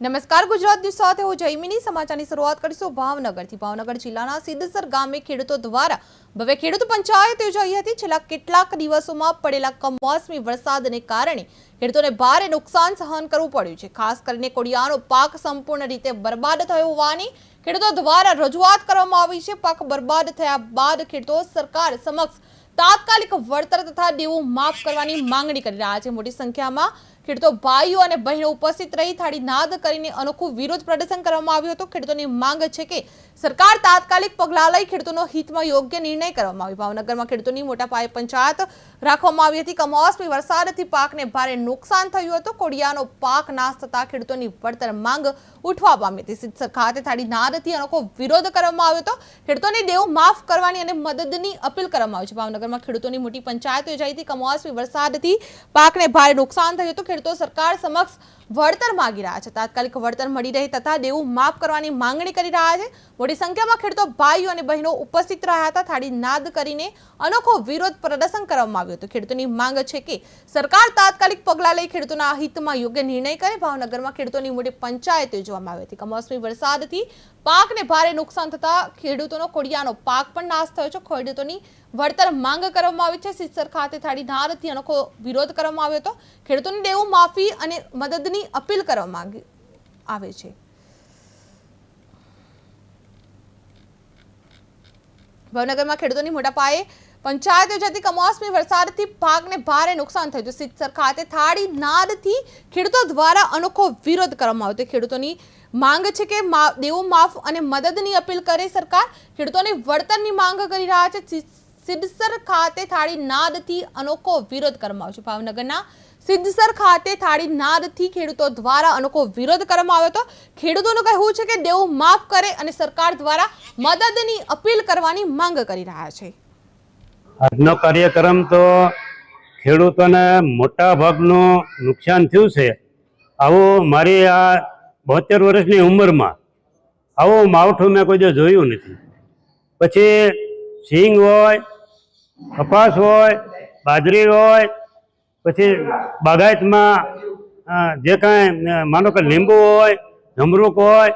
નમસ્કાર, ગુજરાત ન્યૂઝ સાથે હું જયમિની. સમાચારની શરૂઆત કરીશું ભાવનગરથી. ભાવનગર જિલ્લાના સિદ્ધસર ગામે ખેડૂતો દ્વારા ભવ્ય ખેડૂત પંચાયત યોજાઈ હતી. છેલ્લા કેટલાક દિવસોમાં પડેલા કમોસમી વરસાદને કારણે ખેડૂતોને ભારે નુકસાન સહન કરવું પડ્યું છે. ખાસ કરીને કોડિયાનો પાક સંપૂર્ણ રીતે બરબાદ થયો હોવાની ખેડૂતો દ્વારા રજૂઆત કરવામાં આવી છે. પાક બરબાદ થયા બાદ ખેડૂતો સરકાર સમક્ષ તાત્કાલિક વળતર તથા દેવું માફ કરવાની માંગણી કરી રહ્યા છે. મોટી સંખ્યામાં ખેડૂતો ભાઈઓ અને બહેનો ઉપસ્થિત રહી થાળી નાદ કરીને અનોખું વિરોધ પ્રદર્શન કરવામાં આવ્યું હતું. ખેડૂતોની માંગ છે કે સરકાર તાત્કાલિક પગલાં લઈ ખેડૂતોનો હિતમાં યોગ્ય નિર્ણય કરવામાં આવ્યો ભાવનગરમાં ખેડૂતોની મોટા પાયે પંચાયત રાખવામાં આવી હતી. કમોસમી વરસાદથી પાકને ભારે નુકસાન થયું હતું. કોડિયાનો પાક નાશ થતા ખેડૂતોની વળતર માંગ ઉઠવા પામી હતી. સિદ્ધસર ખાતે થાળી નાદથી અનોખો વિરોધ કરવામાં આવ્યો હતો. ખેડૂતોને દેવ માફ કરવાની અને મદદની અપીલ કરવામાં આવી છે. ભાવનગરમાં ખેડૂતોની મોટી પંચાયત યોજાઈ હતી. કમોસમી વરસાદથી પાકને ભારે નુકસાન થયું હતું. ખેડૂતો સરકાર સમક્ષ વળતર માંગી રહ્યા છે. તાત્કાલિક વળતર મળી રહે તથા દેવું માફ કરવાની માંગણી કરી રહ્યા છે. મોટી સંખ્યામાં ખેડૂતો ભાઈઓ અને બહેનો ઉપસ્થિત રહ્યા હતા. થાળી નાદ કરીને અનોખો વિરોધ પ્રદર્શન કરવામાં આવ્યું હતું. ખેડૂતોની માંગ છે કે સરકાર તાત્કાલિક પગલાં લઈ ખેડૂતોના હિતમાં યોગ્ય નિર્ણય કરે. ભાવનગરમાં ખેડૂતોની મોટી પંચાયત યોજવામાં આવી હતી. કમોસમી વરસાદથી પાકને ભારે નુકસાન થતા ખેડૂતોનો કોડિયાનો પાક પણ નાશ થયો છે. ખેડૂતોની વળતર માંગ કરવામાં આવી છે. સિસર ખાતે થાળી નાદથી અનોખો વિરોધ કરવામાં આવ્યો હતો. ખેડૂતોને દેવું માફી અને મદદની અપીલ કરવામાં આવી- છે. ભાવનગરમાં ખેડૂતોની મોટા પાયે પંચાયત યોજાતી કમોસમી વરસાદથી પાકને ભારે નુકસાન થયું. સિત્સર ખાતે થાળી નાદથી ખેડૂતો દ્વારા અનોખો વિરોધ કરવામાં આવ્યો. ખેડૂતોની માંગ છે કે દેવું માફ અને મદદની અપીલ કરે સરકાર. ખેડૂતોની વળતરની માંગ કરી રહ્યા છે. સિદ્ધસર ખાતે થાળી નાદથી અનોખો વિરોધ કરવામાં આવ્યો છે. ભાવનગરના સિદ્ધસર ખાતે થાળી નાદથી ખેડૂતો દ્વારા અનોખો વિરોધ કરવામાં આવ્યો હતો. ખેડૂતોનું કહેવું છે કે દેવું માફ કરે અને સરકાર દ્વારા મદદની અપીલ કરવાની માંગ કરી રહ્યા છે. આજનો કાર્યક્રમ તો ખેડૂતોને મોટા ભાગનું નુકસાન થયું છે. આવું મારી આ બોતેર વર્ષની ઉંમરમાં આવું માવઠું મેં કોઈ જોયું નથી. પછી સિંગ હોય કપાસ હોય, બાજરી હોય, પછી બાગાયતમાં જે કાંઈ માનો કે લીંબુ હોય, જમરૂક હોય,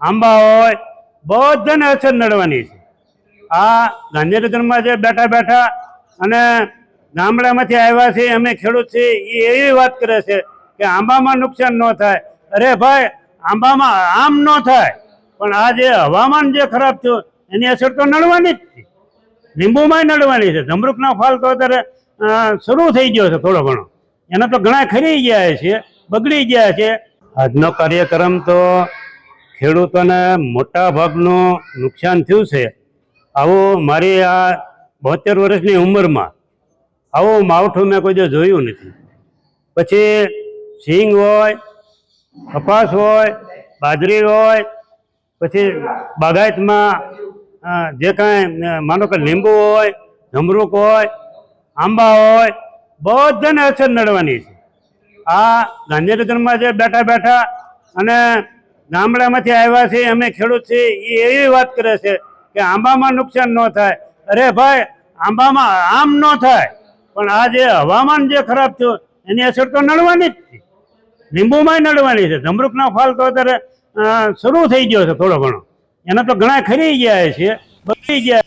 આંબા હોય, બધાને અસર નડવાની છે. આ ગાંધીનગરમાં જે બેઠા બેઠા અને ગામડામાંથી આવ્યા છે અમે ખેડૂત છીએ એ એવી વાત કરે છે કે આંબામાં નુકસાન ન થાય. અરે ભાઈ, આંબામાં આમ ન થાય. પણ આ જે હવામાન જે ખરાબ થયું, એની અસર તો નડવાની જ છે. લીંબુમાંય નડવાની છે. જમરૂકનો ફાલ તો અત્યારે શરૂ થઈ ગયો છે થોડો ઘણો. એના તો ઘણા ખરી ગયા છે, બગડી ગયા છે. આજનો કાર્યક્રમ તો ખેડૂતોને મોટા ભાગનું નુકસાન થયું છે. આવું મારી આ બોતેર વર્ષની ઉંમરમાં, આવું માવઠું મેં કોઈ જોયું નથી. પછી સિંગ હોય, કપાસ હોય, બાજરી હોય, પછી બાગાયતમાં જે કાંઈ માનો કે લીંબુ હોય, જમરૂક હોય, આંબા હોય, બધાને અસર નડવાની છે. આ ગાંધીનગરમાં જે બેઠા બેઠા અને ગામડામાંથી આવ્યા છે, અમે ખેડૂત છીએ, એ એવી વાત કરે છે કે આંબામાં નુકસાન ન થાય. અરે ભાઈ, આંબામાં આમ ન થાય. પણ આ જે હવામાન જે ખરાબ થયું, એની અસર તો નડવાની જ છે. લીંબુમાંય નડવાની છે. જમરૂકનો ફાલ તો અત્યારે શરૂ થઈ ગયો છે થોડો ઘણો. એના તો ઘણા ખરી ગયા છે બગડી ગયા